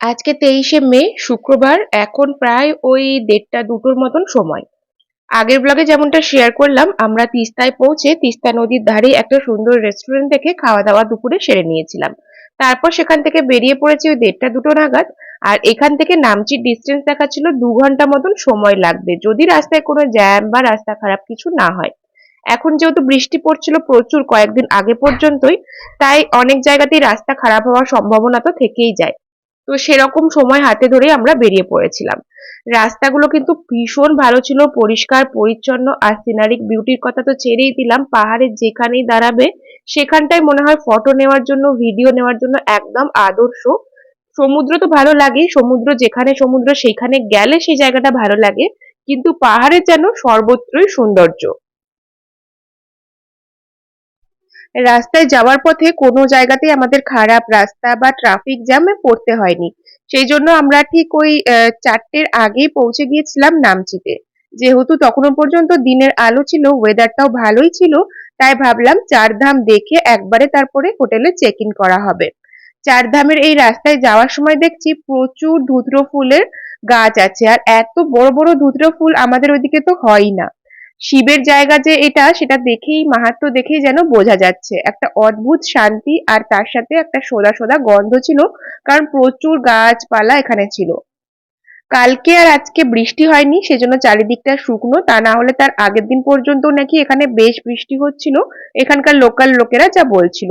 আজকে তেইশে মে, শুক্রবার, এখন প্রায় ওই দেড়টা দুটোর মতন সময়। আগের ব্লগে যেমনটা শেয়ার করলাম, আমরা তিস্তায় পৌঁছে তিস্তা নদীর ধারে একটা সুন্দর রেস্টুরেন্ট থেকে খাওয়া দাওয়া দুপুরে সেরে নিয়েছিলাম। তারপর সেখান থেকে বেরিয়ে পড়েছি ওই দেড়টা দুটো নাগাদ, আর এখান থেকে নামচির ডিস্টেন্স দেখাচ্ছিল দু ঘণ্টা মতন সময় লাগবে, যদি রাস্তায় কোনো জ্যাম বা রাস্তা খারাপ কিছু না হয়। এখন যেহেতু বৃষ্টি পড়ছিল প্রচুর কয়েকদিন আগে পর্যন্তই, তাই অনেক জায়গাতেই রাস্তা খারাপ হওয়ার সম্ভাবনা তো থেকেই যায়। তো সেরকম সময় হাতে ধরে আমরা বেরিয়ে পড়েছিলাম। রাস্তাগুলো কিন্তু ভীষণ ভালো ছিল, পরিষ্কার, পরিচ্ছন্ন আর সিনারিক বিউটির কথা তো ছেড়েই দিলাম। পাহাড়ে যেখানেই দাঁড়াবে সেখানটাই মনে হয় ফটো নেওয়ার জন্য ভিডিও নেওয়ার জন্য একদম আদর্শ। সমুদ্র তো ভালো লাগেই সমুদ্র যেখানে সমুদ্র সেখানে গেলে সেই জায়গাটা ভালো লাগে, কিন্তু পাহাড়ের যেন সর্বত্রই সৌন্দর্য। রাস্তায় যাওয়ার পথে কোনো জায়গাতেই আমাদের খারাপ রাস্তা বা ট্রাফিক জ্যামে পড়তে হয়নি। সেই জন্য আমরা ঠিক ওই চারটের আগেই পৌঁছে গিয়েছিলাম নামচিতে। যেহেতু তখনও পর্যন্ত দিনের আলো ছিল ওয়েদারটাও ভালোই ছিল, তাই ভাবলাম চারধাম দেখে একবারে তারপরে হোটেলে চেক ইন করা হবে। চারধামের এই রাস্তায় যাওয়ার সময় দেখছি প্রচুর ধুতরো ফুলের গাছ আছে, আর এত বড় বড় ধুতরো ফুল আমাদের ওইদিকে তো হয়ই না। শিবের জায়গা যে এটা, সেটা দেখেই মাহাত্ম্য দেখেই যেন বোঝা যাচ্ছে। একটা অদ্ভুত শান্তি আর তার সাথে একটা সোদা সোদা গন্ধ ছিল, কারণ প্রচুর গাছপালা এখানে ছিল। কালকে আর আজকে বৃষ্টি হয়নি, সেজন্য চারিদিকটা শুকনো। তা না হলে তার আগের দিন পর্যন্ত নাকি এখানে বেশ বৃষ্টি হচ্ছিল। এখানকার লোকাল লোকেরা যা বলছিল।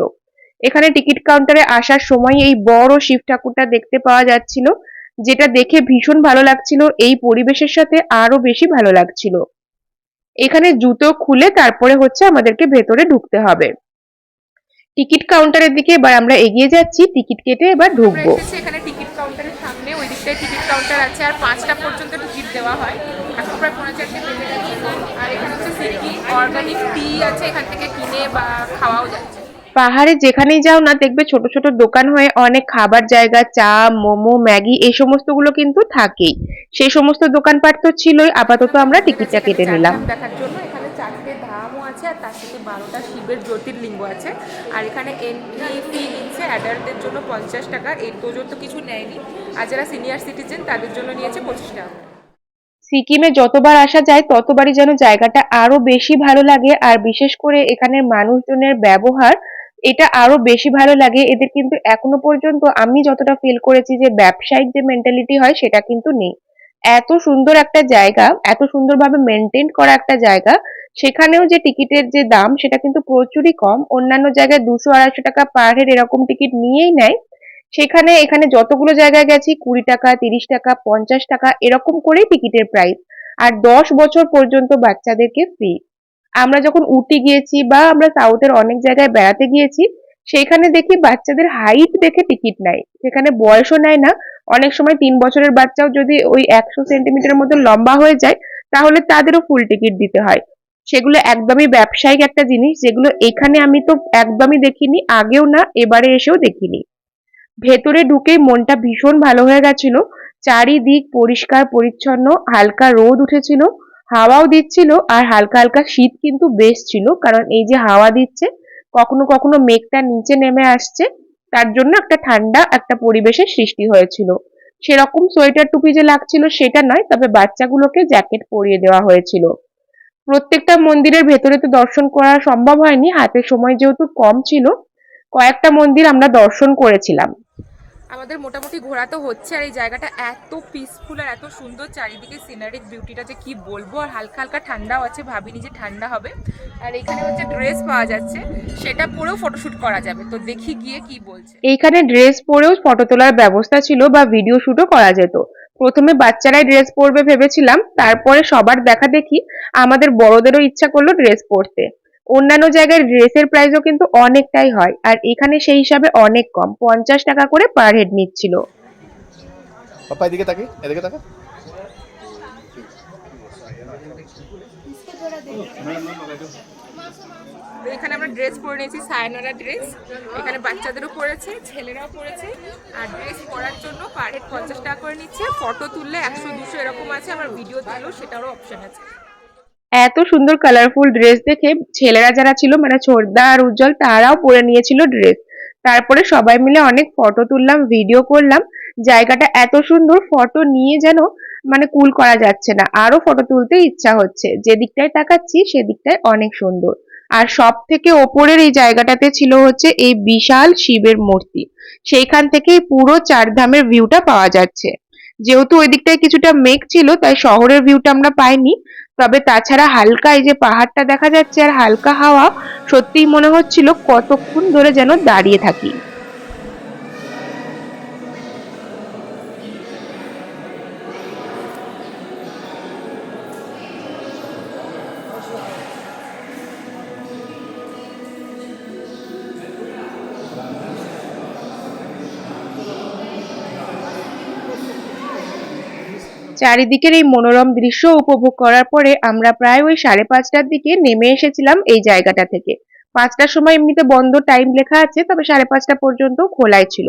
এখানে টিকিট কাউন্টারে আসার সময় এই বড় শিব ঠাকুরটা দেখতে পাওয়া যাচ্ছিল, যেটা দেখে ভীষণ ভালো লাগছিল। এই পরিবেশের সাথে আরও বেশি ভালো লাগছিল। এখানে জুতো খুলে তারপরে হচ্ছে আমাদেরকে ভেতরে ঢুকতে হবে। টিকিট কাউন্টারের দিকে এবার আমরা এগিয়ে যাচ্ছি টিকিট কেটে এবার ঢুকবো। এখানে টিকিট কাউন্টারের সামনে ওই দিকটায় টিকিট কাউন্টার আছে আর পাঁচটা পর্যন্ত টিকিট দেওয়া হয়। এখন প্রায় পৌনে চারটে বেজে গেছে। আর এখানে হচ্ছে সিকি অর্গানিক টি আছে এখান থেকে কিনে বা খাওয়াও যাচ্ছে। পাহাড়ে যেখানেই যাও না দেখবে ছোট ছোট দোকান হয়ে অনেক খাবার জায়গা চা মোমো ম্যাগি এই সমস্তগুলো কিন্তু থাকেই। সেই সমস্ত দোকানপাট তো ছিলই আপাতত আমরা টিকিটটা কেটে নিলাম। দেখার জন্য এখানে চারটে ধামও আছে আর তার সাথে বারোটা শিবের জ্যোতির্লিঙ্গ আছে। আর এখানে এন্ট্রি ফি নিচ্ছে অ্যাডাল্টদের জন্য পঞ্চাশ টাকা। এই তোজোর তো কিছু নেয়নি। আর যারা সিনিয়র সিটিজেন তাদের জন্য নিয়েছে পঁচিশ টাকা। সিকিমে যতবার আসা যায় ততবারই যেন জায়গাটা আরও বেশি ভালো লাগে। আর বিশেষ করে এখানের মানুষজনের ব্যবহার এটা আরও বেশি ভালো লাগে। এদের কিন্তু এখনও পর্যন্ত আমি যতটা ফিল করেছি যে ব্যবসায়িক যে মেন্টালিটি হয়, সেটা কিন্তু নেই। এত সুন্দর একটা জায়গা, এত সুন্দরভাবে মেনটেন করা একটা জায়গা, সেখানেও যে টিকিটের যে দাম, সেটা কিন্তু প্রচুরই কম। অন্যান্য জায়গায় দুশো আড়াইশো টাকা পার হেড এরকম টিকিট নিয়েই নেয়। সেখানে, এখানে যতগুলো জায়গায় গেছি, কুড়ি টাকা, তিরিশ টাকা, পঞ্চাশ টাকা, এরকম করেই টিকিটের প্রাইস আর দশ বছর পর্যন্ত বাচ্চাদেরকে ফ্রি আমরা যখন উটি গিয়েছি বা আমরা সাউথের অনেক জায়গায় বেড়াতে গিয়েছি সেখানে দেখি বাচ্চাদের হাইট দেখে টিকিট নেয়। সেখানে বয়সও নেয় না। অনেক সময় তিন বছরের বাচ্চাও যদি ওই একশো সেন্টিমিটার মতো লম্বা হয়ে যায়, তাহলে তাদেরও ফুল টিকিট দিতে হয়। সেগুলো একদমই ব্যবসায়িক একটা জিনিস, যেগুলো এখানে আমি তো একদমই দেখিনি, আগেও না, এবারে এসেও দেখিনি। ভেতরে ঢুকেই মনটা ভীষণ ভালো হয়ে গেছিল। চারিদিক পরিষ্কার, পরিচ্ছন্ন, হালকা রোদ উঠেছিল। হাওয়াও দিচ্ছিল আর হালকা হালকা শীত কিন্তু বেশ ছিল, কারণ এই যে হাওয়া দিচ্ছে, কখনো কখনো মেঘটা নিচে নেমে আসছে, তার জন্য একটা ঠান্ডা একটা পরিবেশের সৃষ্টি হয়েছিল। সেরকম সোয়েটার টুপি যে লাগছিল সেটা নয়, তবে বাচ্চাগুলোকে জ্যাকেট পরিয়ে দেওয়া হয়েছিল। প্রত্যেকটা মন্দিরের ভেতরে তো দর্শন করা সম্ভব হয়নি, হাতে সময় যেহেতু কম ছিল, কয়েকটা মন্দির আমরা দর্শন করেছিলাম। আমাদের মোটামুটি ঘোরা তো হচ্ছে আর এই জায়গাটা এত পিসফুল আর এত সুন্দর চারিদিকে সিনারিক বিউটিটা যে কি বলব? আর হালকা হালকা ঠান্ডাও আছে, ভাবিনি যে ঠান্ডা হবে। আর এখানে হচ্ছে ড্রেস পাওয়া যাচ্ছে, সেটা পরেও ফটোশুট করা যাবে। তো দেখি গিয়ে কি বলছে। এইখানে ড্রেস পরেও ফটো তোলার ব্যবস্থা ছিল বা ভিডিও শুটও করা যেত। প্রথমে বাচ্চারাই ড্রেস পরবে ভেবেছিলাম, তারপরে সবার দেখা দেখি আমাদের বড়দেরও ইচ্ছা করল ড্রেস পরতে। অন্যান্য জায়গায় ড্রেসের প্রাইসও কিন্তু অনেকটাই হয়। আর এখানে সেই হিসাবে অনেক কম পঞ্চাশ টাকা করে পার হেড নিচ্ছিল। পাপা এদিকে তাকে এদিকে তাকা তো এখানে আমরা ড্রেস পরে নিয়েছি সায়নারা ড্রেস এখানে বাচ্চাদেরও পরেছে ছেলেরাও পরেছে। আর ড্রেস পরার জন্য পার হেড পঞ্চাশ টাকা করে নিচ্ছে। ফটো তুললে একশো দুশো এরকম আছে আবার ভিডিও তুললেও সেটারও অপশন আছে। এত সুন্দর কালারফুল ড্রেস দেখে ছেলেরা যারা ছিল মানে ছোটদা আর উজ্জ্বল, তারাও পরে নিয়েছিল ড্রেস তারপরে সবাই মিলে অনেক ফটো তুললাম ভিডিও করলাম। জায়গাটা এত সুন্দর ফটো নিয়ে যেন মানে কুল করা যাচ্ছে না। আরও ফটো তুলতে ইচ্ছা হচ্ছে। যে দিকটায় তাকাচ্ছি সেদিকটায় অনেক সুন্দর। আর সব থেকে ওপরের এই জায়গাটাতে ছিল হচ্ছে এই বিশাল শিবের মূর্তি। সেইখান থেকেই পুরো চারধামের ভিউটা পাওয়া যাচ্ছে। যেহেতু ওই দিকটায় কিছুটা মেঘ ছিল, তাই শহরের ভিউটা আমরা পাইনি। তবে তাছাড়া হালকা এই যে পাহাড়টা দেখা যাচ্ছে আর হালকা হাওয়া সত্যিই মনে হচ্ছিল কতক্ষণ ধরে যেন দাঁড়িয়ে থাকি। চারিদিকের এই মনোরম দৃশ্য উপভোগ করার পরে আমরা প্রায় ওই সাড়ে পাঁচটার দিকে নেমে এসেছিলাম এই জায়গাটা থেকে। পাঁচটার সময় এমনিতে বন্ধ টাইম লেখা আছে, তবে সাড়ে পাঁচটা পর্যন্ত খোলাই ছিল।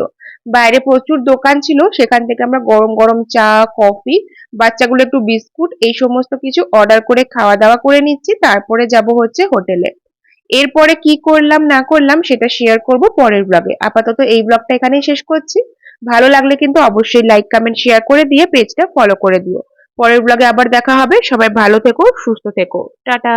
বাইরে প্রচুর দোকান ছিল, সেখান থেকে আমরা গরম গরম চা, কফি, বাচ্চাগুলো একটু বিস্কুট, এই সমস্ত কিছু অর্ডার করে খাওয়া দাওয়া করে নিচ্ছি, তারপরে যাব হচ্ছে হোটেলে। এরপরে কি করলাম না করলাম সেটা শেয়ার করব পরের ব্লগে আপাতত এই ব্লগটা এখানেই শেষ করছি। ভালো লাগলে কিন্তু অবশ্যই লাইক কমেন্ট শেয়ার করে দিয়ে পেজটা ফলো করে দিও। পরের ব্লগে আবার দেখা হবে। সবাই ভালো থেকো, সুস্থ থেকো। টাটা!